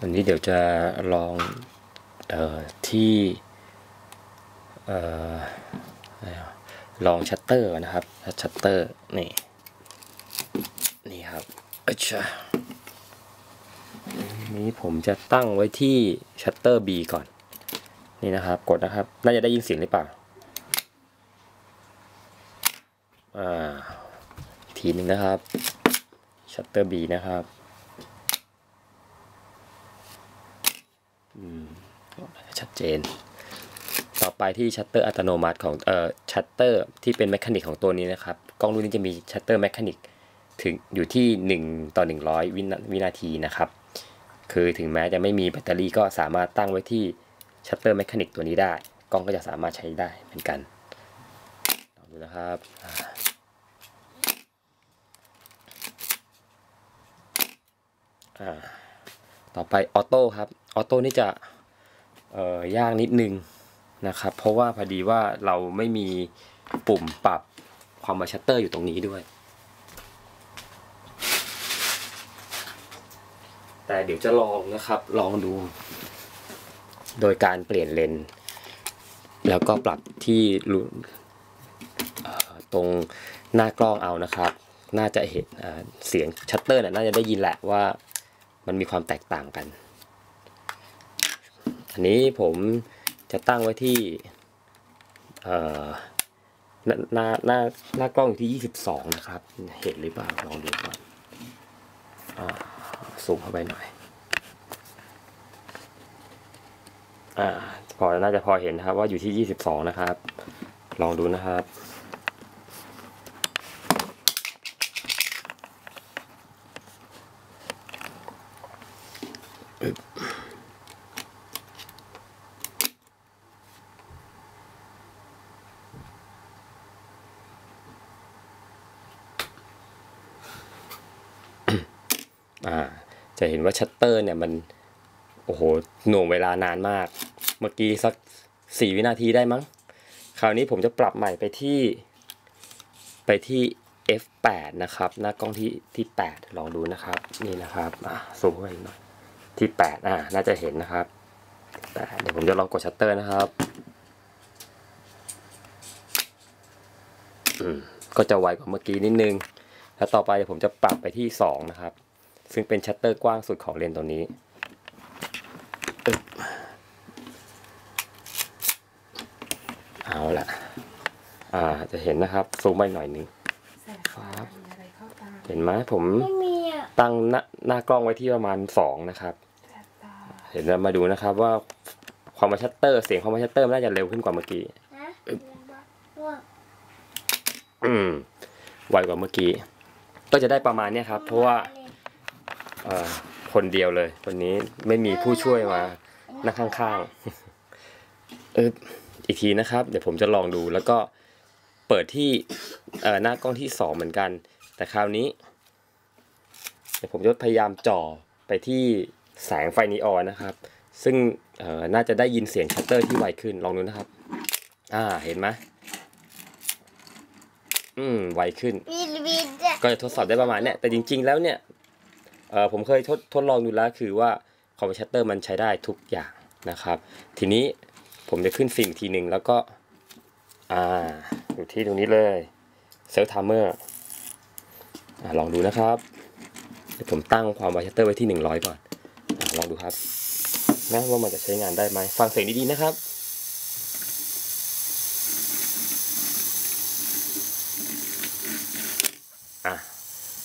วันนี้เดี๋ยวจะลองออที่ลองชัตเตอร์นะครับชัตเตอร์นี่นี่ครับอัชนี้ผมจะตั้งไว้ที่ชัตเตอร์ B ก่อน นี่นะครับกดนะครับ น่าจะได้ยินเสียงหรือเปล่าอ่าทีหนึ่งนะครับชัตเตอร์ B นะครับ อืม ชัดเจน ต่อไปที่ชัตเตอร์อัตโนมัติของเอ่อชัตเตอร์ที่เป็นแมคานิกของตัวนี้นะครับ กล้องรุ่นนี้จะมีชัตเตอร์แมคานิกถึงอยู่ที่ 1 ต่อ 100 วินาวินาทีนะครับ คือถึงแม้จะไม่มีแบตเตอรี่ก็สามารถตั้งไว้ที่ชัตเตอร์แมคานิกตัวนี้ได้ กล้องก็จะสามารถใช้ได้เหมือนกันลองดูนะครับอ่าต่อไปออโต้ครับ ออโต้นี่จะ เอ่อยากนิดนึงนะครับ เพราะว่าพอดีว่าเราไม่มีปุ่มปรับความมาชัตเตอร์อยู่ตรงนี้ด้วย แต่เดี๋ยวจะลองนะครับลองดู โดยการเปลี่ยนเลนส์แล้วก็ปรับที่ตรงหน้ากล้องเอานะครับ น่าจะเห็นเสียงชัตเตอร์เนี่ยน่าจะได้ยินแหละว่ามันมีความแตกต่างกัน อันนี้ผมจะตั้งไว้ที่หน้าหน้าหน้ากล้องอยู่ที่ 22 นะครับ เห็นหรือเปล่าลองดูก่อนอ่าซูมเข้าไปหน่อยอ่าพอน่าจะพอเห็นนะครับว่าอยู่ที่ 22 นะครับ ลองดูนะครับอ จะเห็นว่าชัตเตอร์เนี่ยมันโอ้โหหน่วงเวลานานมาก เมื่อกี้สักสี่วินาทีได้มั้ง คราวนี้ผมจะปรับใหม่ไปที่ไปที่ f8 นะครับ หน้ากล้องที่ที่ 8 ลองดูนะครับ นี่นะครับ อะซูมเข้าไปหน่อยที่ 8 อ่าน่าจะเห็นนะครับแต่เดี๋ยวผมจะลองกดชัตเตอร์นะครับอืมก็จะไวกว่าเมื่อกี้นิดนึง แล้วต่อไปผมจะปรับไปที่ 2 นะครับ ซึ่งเป็นชัตเตอร์กว้างสุดของเลนส์ตัวนี้อึ๊บเอาละอ่าจะเห็นนะครับซูมไปหน่อยหนึงแสบตามีอะไรเข้าตาเห็นไหมผมไม่มีอะตั้งหน้าหน้ากล้องไว้ที่ประมาณ2นะครับแสบตาเห็นแล้วมาดูนะครับว่าความมาชัตเตอร์เสียงความมาชัตเตอร์มันน่าจะเร็วขึ้นกว่าเมื่อกี้นะว่าอืมไวกว่าเมื่อกี้ ก็จะได้ประมาณเนี้ยครับ เพราะว่าเอ่อ คนเดียวเลยวันนี้ไม่มีผู้ช่วยมานั่งข้างๆเอออีกทีนะครับ เดี๋ยวผมจะลองดูแล้วก็เปิดที่เอ่อหน้ากล้องที่สองเหมือนกัน แต่คราวนี้ เดี๋ยวผมจะพยายามจ่อไปที่แสงไฟนีออนนะครับ ซึ่งเอ่อน่าจะได้ยินเสียงชัตเตอร์ที่ไวขึ้นลองดูนะครับ อ่าเห็นไหมอืมไวขึ้นวีดวีดอะก็จะทดสอบได้ประมาณเนี้ยแต่จริง ๆ แล้วเนี่ยเออ ผมเคยทดทดลองดูแล้วคือว่าคอมเพิวเตอร์มันใช้ได้ทุกอย่างนะครับ ทีนี้ผมจะขึ้นฟิล์มทีหนึ่งแล้วก็อ่าอยู่ที่ตรงนี้เลยเซลทามเมอร์ลองดูนะครับเดี๋ยวผมตั้งความไวชัตเตอร์ไว้ที่ 100 ก่อนอาลองดูครับนะว่ามันจะใช้งานได้ไหมฟังเสียงดีๆนะครับอะ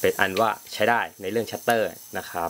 เป็นอันว่าใช้ได้ในเรื่องชัตเตอร์นะครับ